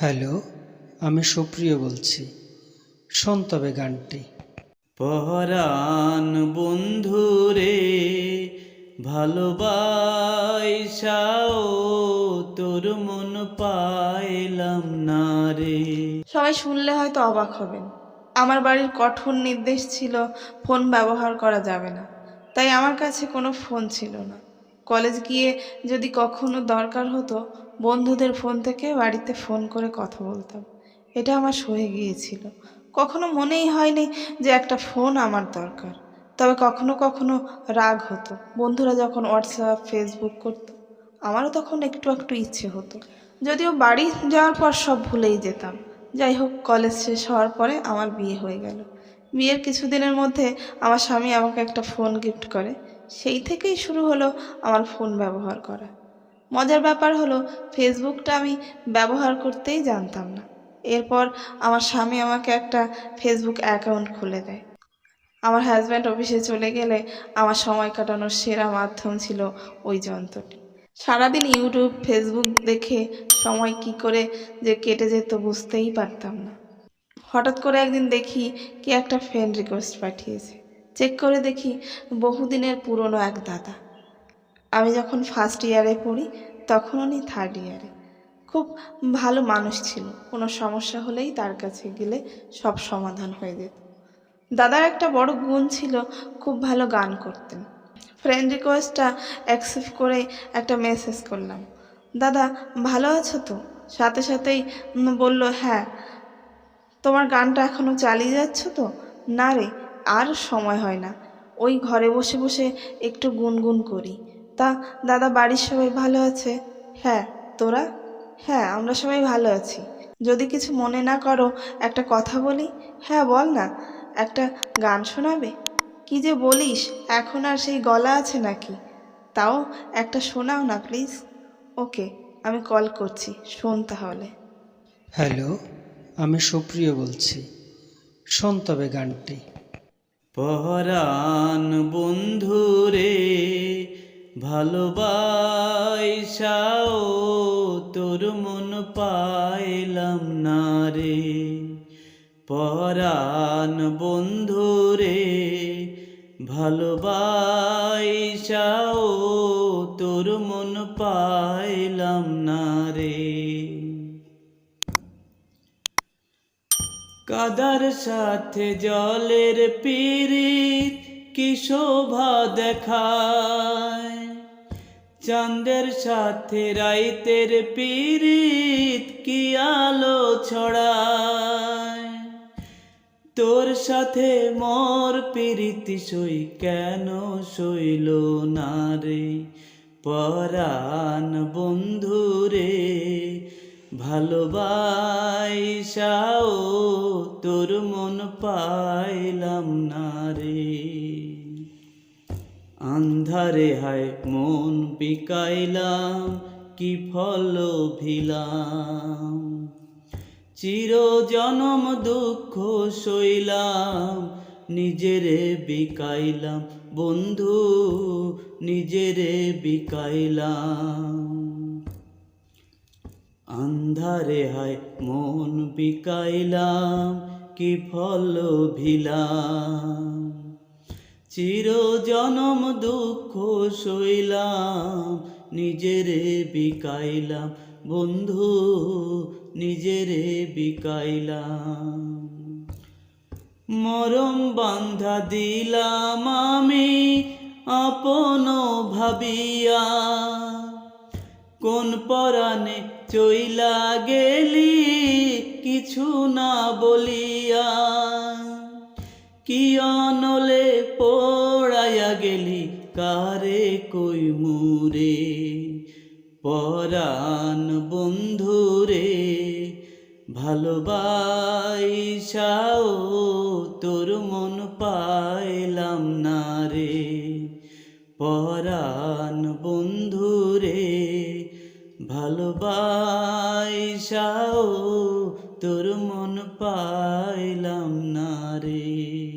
Hello আমি সুপ্রিয় বলছি শোন তবে গানটি। পহরান বন্ধুরে ভালোবাসাও তোর মন পাইলাম না রে। সবাই শুনলে হয়তো অবাক হবেন। আমার বাড়ির কঠোর নির্দেশ ছিল ফোন ব্যবহার করা যাবে না। তাই আমার কাছে কোনো ফোন ছিল না। কলেজ গিয়ে যদি কখনো দরকার হতো বন্ধুদের ফোন থেকে বাড়িতে ফোন করে কথা বলতাম। এটা আমার সয়ে গিয়েছিল। কখনো মনেই হয়নি যে একটা ফোন আমার দরকার। তবে কখনো কখনো রাগ হতো। বন্ধুরা যখন হোয়াটসঅ্যাপ, ফেসবুক করতো, আমারও তখন একটু একটু ইচ্ছে হতো। যদিও বাড়ি যাওয়ার পর সব ভুলেই যেতাম। যাই হোক, কলেজ শেষ হওয়ার পরে আমার বিয়ে হয়ে গেল। বিয়ের কিছুদিনের মধ্যে আমার স্বামী আমাকে একটা ফোন গিফট করে। সেই থেকেই শুরু হলো আমার ফোন ব্যবহার করা। মজার ব্যাপার হলো ফেসবুকটা আমি ব্যবহার করতেই জানতাম না। এরপর আমার স্বামী আমাকে একটা ফেসবুক অ্যাকাউন্ট খুলে দেয়। আমার হাজব্যান্ড অফিসে চলে গেলে আমার সময় কাটানোর সেরা মাধ্যম ছিল ওই যন্ত্রটি। সারাদিন ইউটিউব ফেসবুক দেখে সময় কি করে যে কেটে যেত বুঝতেই পারতাম না। হঠাৎ করে একদিন দেখি কি একটা ফ্রেন্ড রিকোয়েস্ট পাঠিয়েছে। চেক করে দেখি বহুদিনের পুরনো এক দাদা। আমি যখন ফার্স্ট ইয়ারে পড়ি, তখন উনি থার্ড ইয়ারে খুব ভালো মানুষ ছিল। কোনো সমস্যা হলেই তার কাছে গেলে সব সমাধান হয়ে যেত। দাদার একটা বড় গুণ ছিল, খুব ভালো গান করতেন। ফ্রেন্ড রিকোয়েস্টটা অ্যাকসেপ্ট করে একটা মেসেজ করলাম। দাদা, ভালো আছো তো? সাথে সাথেই বলল হ্যাঁ। তোমার গানটা এখনও চালিয়ে যাচ্ছ তো? না রে, আর সময় হয় না। ওই ঘরে বসে বসে একটু গুনগুন করি। তা দাদা বাড়ির সবাই ভালো আছে? হ্যাঁ তোরা? হ্যাঁ আমরা সবাই ভালো আছি। যদি কিছু মনে না করো একটা কথা বলি? হ্যাঁ বল না। একটা গান শোনাবে? কি যে বলিস এখন আর সেই গলা আছে নাকি? তাও একটা শোনাও না প্লিজ। ওকে আমি কল করছি শোন তাহলে। হ্যালো আমি সুপ্রিয় বলছি। শোন তবে গানটি। পহরান বন্ধুরে ভালোবাসাও তোর মন পাইলাম না রে। পরাণ বন্ধু রে, ভালোবাসাও তোর মন পাইলাম না রে। কাদার সাথে জলের পিরিত কি শোভা দেখায়? চাঁদের সাথে রাইতের পিরিত কি আলো ছড়ায়? তোর সাথে মোর পিরিতি সই কেন সইল না রে? পরাণ বন্ধুরে ভালোবাসাও তোর মন পাইলাম না রে। আন্ধারে হায় মন বিকাইলাম কি ফল ভিলাম। চির জনম দুঃখ সইলাম, নিজেরে বিকাইলাম। বন্ধু, নিজেরে বিকাইলাম। আন্ধারে হায়, মন বিকাইলাম কি ফল ভিলাম। চির জনম দুঃখ সইলাম, নিজেরে বিকাইলাম, বন্ধু, নিজেরে বিকাইলাম। মরম বান্ধা দিলাম আমি, আপন ভাবিয়া, কোন পরাণে চইলা গেলি কিছু না বলিয়া। কি অনলে পড়াইয়া গেলি, কারে কই মুরে? পরাণ বন্ধুরে ভালোবাসাও তোর মন পাইলাম না রে। পরাণ বন্ধুরে ভালোবাসাও তোর মন পাইলাম না রে।